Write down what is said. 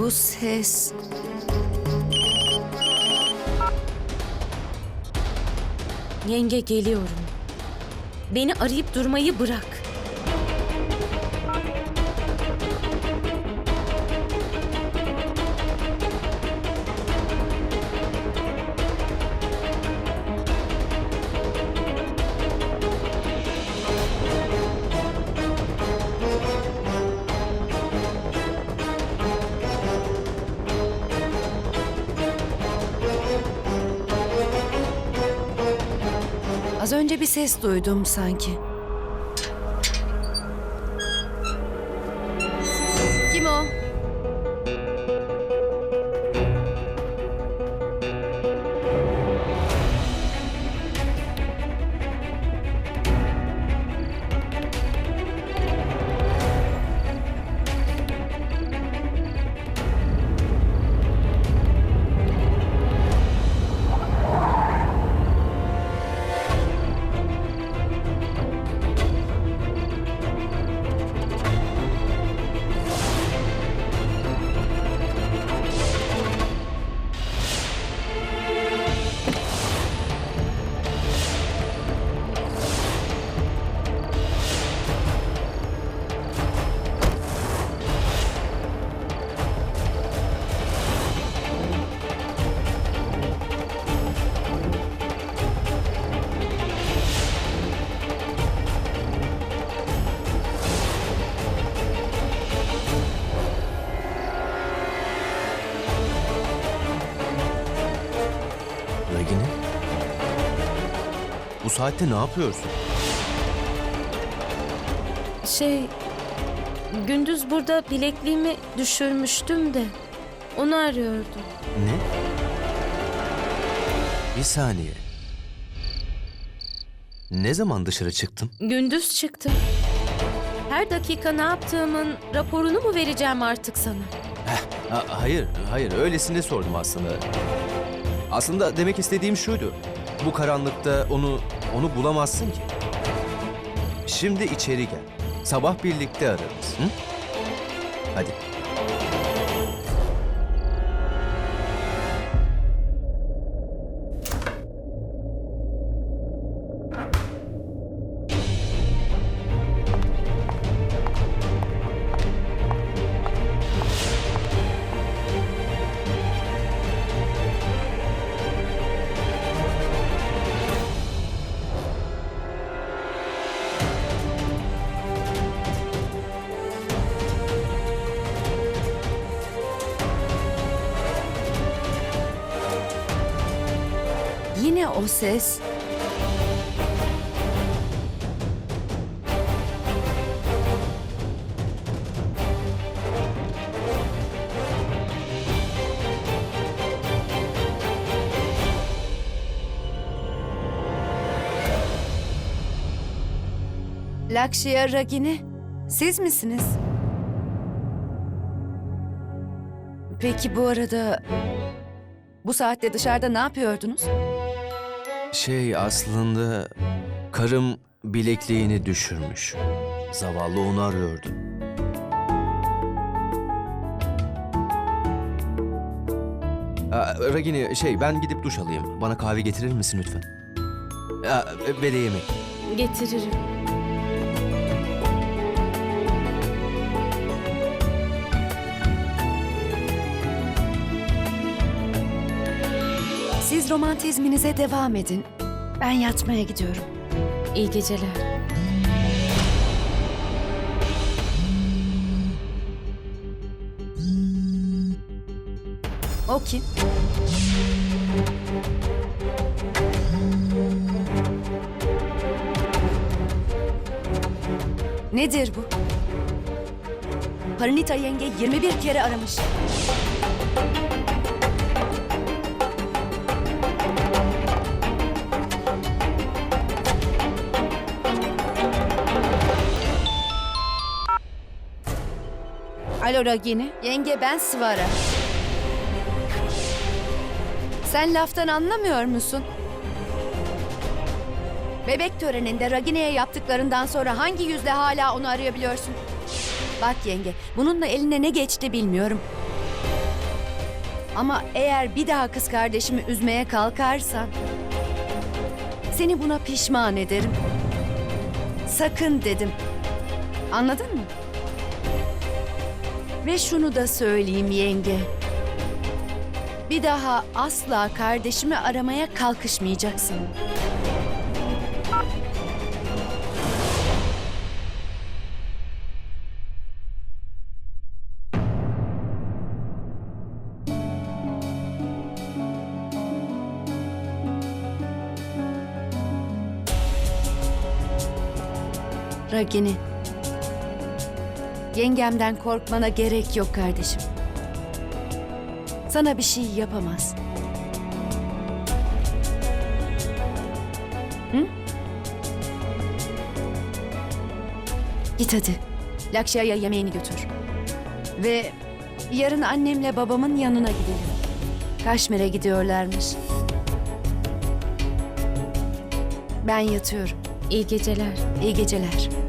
Bu ses... Yenge geliyorum. Beni arayıp durmayı bırak. Az önce bir ses duydum sanki. Bu saatte ne yapıyorsun? Şey, gündüz burada bilekliğimi düşürmüştüm de onu arıyordum. Ne? Bir saniye. Ne zaman dışarı çıktın? Gündüz çıktım. Her dakika ne yaptığımın raporunu mu vereceğim artık sana? Ha, hayır, hayır. Öylesine sordum aslında. Aslında demek istediğim şuydu. Bu karanlıkta onu onu bulamazsın ki. Şimdi içeri gel. Sabah birlikte ararız. Hı? Hadi. Yine o ses. Lakşya Ragini, siz misiniz? Peki bu arada bu saatte dışarıda ne yapıyordunuz? Şey aslında karım bilekliğini düşürmüş. Zavallı onu arıyordu. Aa, Ragini şey ben gidip duş alayım. Bana kahve getirir misin lütfen? Aa, ve de yemek. Getiririm. Siz romantizminize devam edin. Ben yatmaya gidiyorum. İyi geceler. O kim? Nedir bu? Parinita yenge 21 kere aramış. Alo Ragini. Yenge ben Svara. Sen laftan anlamıyor musun? Bebek töreninde Ragine'ye yaptıklarından sonra hangi yüzle hala onu arayabiliyorsun? Bak yenge, bununla eline ne geçti bilmiyorum. Ama eğer bir daha kız kardeşimi üzmeye kalkarsan... ...seni buna pişman ederim. Sakın dedim. Anladın mı? Ve şunu da söyleyeyim yenge. Bir daha asla kardeşimi aramaya kalkışmayacaksın. Ragini. Yengemden korkmana gerek yok kardeşim. Sana bir şey yapamaz. Hı? Git hadi. Lakşa'ya yemeğini götür. Ve yarın annemle babamın yanına gidelim. Kaşmir'e gidiyorlarmış. Ben yatıyorum. İyi geceler. İyi geceler.